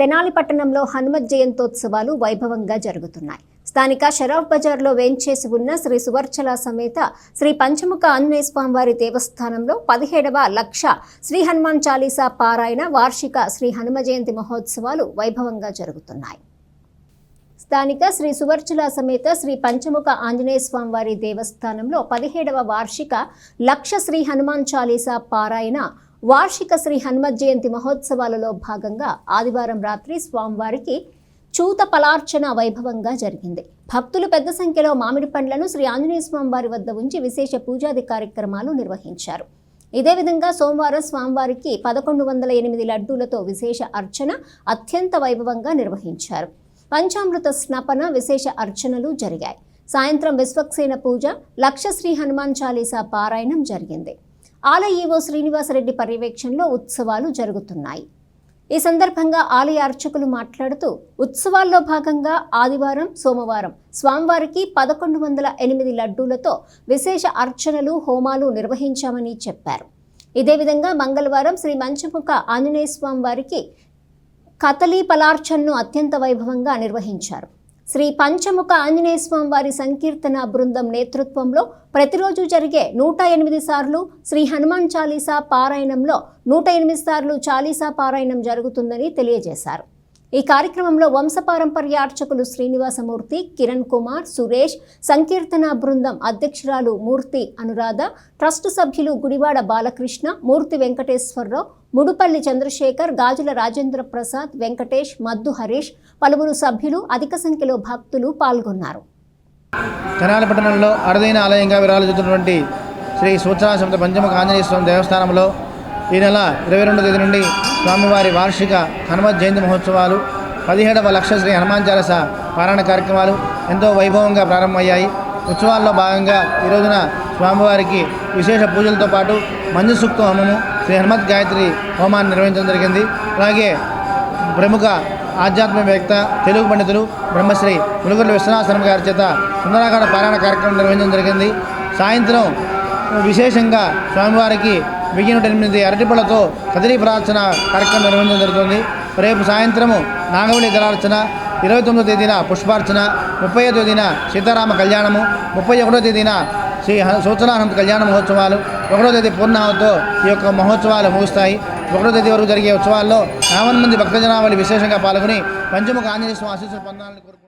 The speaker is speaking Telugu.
తెనాలి పట్టణంలో హనుమత్ జయంతోత్సవాలు వైభవంగా జరుగుతున్నాయి. స్థానిక షరాఫ్ బజార్లో వేంచేసి ఉన్న శ్రీ సువర్చల సమేత శ్రీ పంచముఖ ఆంజనేయ స్వామివారి దేవస్థానంలో పదిహేడవ లక్ష శ్రీ హనుమాన్ చాలీసా పారాయణ వార్షిక శ్రీ హనుమ జయంతి మహోత్సవాలు వైభవంగా జరుగుతున్నాయి. స్థానిక శ్రీ సువర్చల సమేత శ్రీ పంచముఖ ఆంజనేయ స్వామివారి దేవస్థానంలో పదిహేడవ వార్షిక లక్ష శ్రీ హనుమాన్ చాలీసా పారాయణ వార్షిక శ్రీ హనుమత్ జయంతి మహోత్సవాలలో భాగంగా ఆదివారం రాత్రి స్వామివారికి చూత పలార్చన వైభవంగా జరిగింది. భక్తులు పెద్ద సంఖ్యలో మామిడి పండ్లను శ్రీ ఆంజనేయ స్వామివారి వద్ద ఉంచి విశేష పూజాది కార్యక్రమాలు నిర్వహించారు. ఇదే విధంగా సోమవారం స్వామివారికి పదకొండు వందల ఎనిమిది లడ్డూలతో విశేష అర్చన అత్యంత వైభవంగా నిర్వహించారు. పంచామృత స్నపన విశేష అర్చనలు జరిగాయి. సాయంత్రం విశ్వక్సేన పూజ లక్ష శ్రీ హనుమాన్ చాలీసా పారాయణం జరిగింది. ఆలయ ఈవో శ్రీనివాసరెడ్డి పర్యవేక్షణలో ఉత్సవాలు జరుగుతున్నాయి. ఈ సందర్భంగా ఆలయ అర్చకులు మాట్లాడుతూ ఉత్సవాల్లో భాగంగా ఆదివారం సోమవారం స్వామివారికి పదకొండు వందల ఎనిమిది లడ్డూలతో విశేష అర్చనలు హోమాలు నిర్వహించామని చెప్పారు. ఇదే విధంగా మంగళవారం శ్రీ మంచముఖ ఆంజనేయ స్వామి వారికి కతలీ పలార్చన్ను అత్యంత వైభవంగా నిర్వహించారు. శ్రీ పంచముఖ ఆంజనేయ స్వామి వారి సంకీర్తన బృందం నేతృత్వంలో ప్రతిరోజు జరిగే నూట ఎనిమిది సార్లు శ్రీ హనుమాన్ చాలీసా పారాయణంలో నూట ఎనిమిది సార్లు చాలీసా పారాయణం జరుగుతుందని తెలియజేశారు. ఈ కార్యక్రమంలో వంశపారంపర్య అర్చకులు శ్రీనివాసమూర్తి కిరణ్ కుమార్ సురేష్ సంకీర్తన బృందం అధ్యక్షురాలు మూర్తి అనురాధ ట్రస్ట్ సభ్యులు గుడివాడ బాలకృష్ణ మూర్తి వెంకటేశ్వరరావు ముడుపల్లి చంద్రశేఖర్ గాజుల రాజేంద్ర ప్రసాద్ వెంకటేష్ మద్దు హరీష్ పలువురు సభ్యులు అధిక సంఖ్యలో భక్తులు పాల్గొన్నారు. తెనాలి పట్టణంలో అరుదైన ఆలయంగా విరాజిల్లుతున్నటువంటి శ్రీ సూచనాసంత పంచముఖ ఆంజనేయ స్వామి దేవస్థానంలో ఈ నెల ఇరవై రెండో తేదీ నుండి స్వామివారి వార్షిక హనుమత్ జయంతి మహోత్సవాలు పదిహేడవ లక్ష శ్రీ హనుమాన్ చాలస పారాయణ కార్యక్రమాలు ఎంతో వైభవంగా ప్రారంభమయ్యాయి. ఉత్సవాల్లో భాగంగా ఈ రోజున స్వామివారికి విశేష పూజలతో పాటు మంజు సూక్త హోమము శ్రీ హనుమత్ గాయత్రి హోమాన్ని నిర్వహించడం జరిగింది. అలాగే ప్రముఖ ఆధ్యాత్మికవేత్త తెలుగు పండితులు బ్రహ్మశ్రీ ములుగురు విశ్వనాథనం గారి చేత సుందరాకాండ పారాయణ కార్యక్రమం నిర్వహించడం జరిగింది. సాయంత్రం విశేషంగా స్వామివారికి వెయ్యి నూట ఎనిమిది అరటిపళ్ళతో కదిరి ప్రార్థన కార్యక్రమం నిర్వహించడం జరుగుతుంది. రేపు సాయంత్రము నాగవళి జలార్చన ఇరవై తొమ్మిదో తేదీన పుష్పార్చన ముప్పై తేదీన సీతారామ కళ్యాణము ముప్పై ఒకటో తేదీన శ్రీ సూచనానంద కళ్యాణ మహోత్సవాలు ఒకటో తేదీ పూర్ణాహంతో ఈ యొక్క మహోత్సవాలు ముగుస్తాయి. ఒకటో తేదీ వరకు జరిగే ఉత్సవాల్లో యావన్ మంది భక్తజనావళి విశేషంగా పాల్గొని పంచముఖ ఆంజనేయ స్వామి ఆశీస్సులు పొందాలని కోరుకుంటున్నాను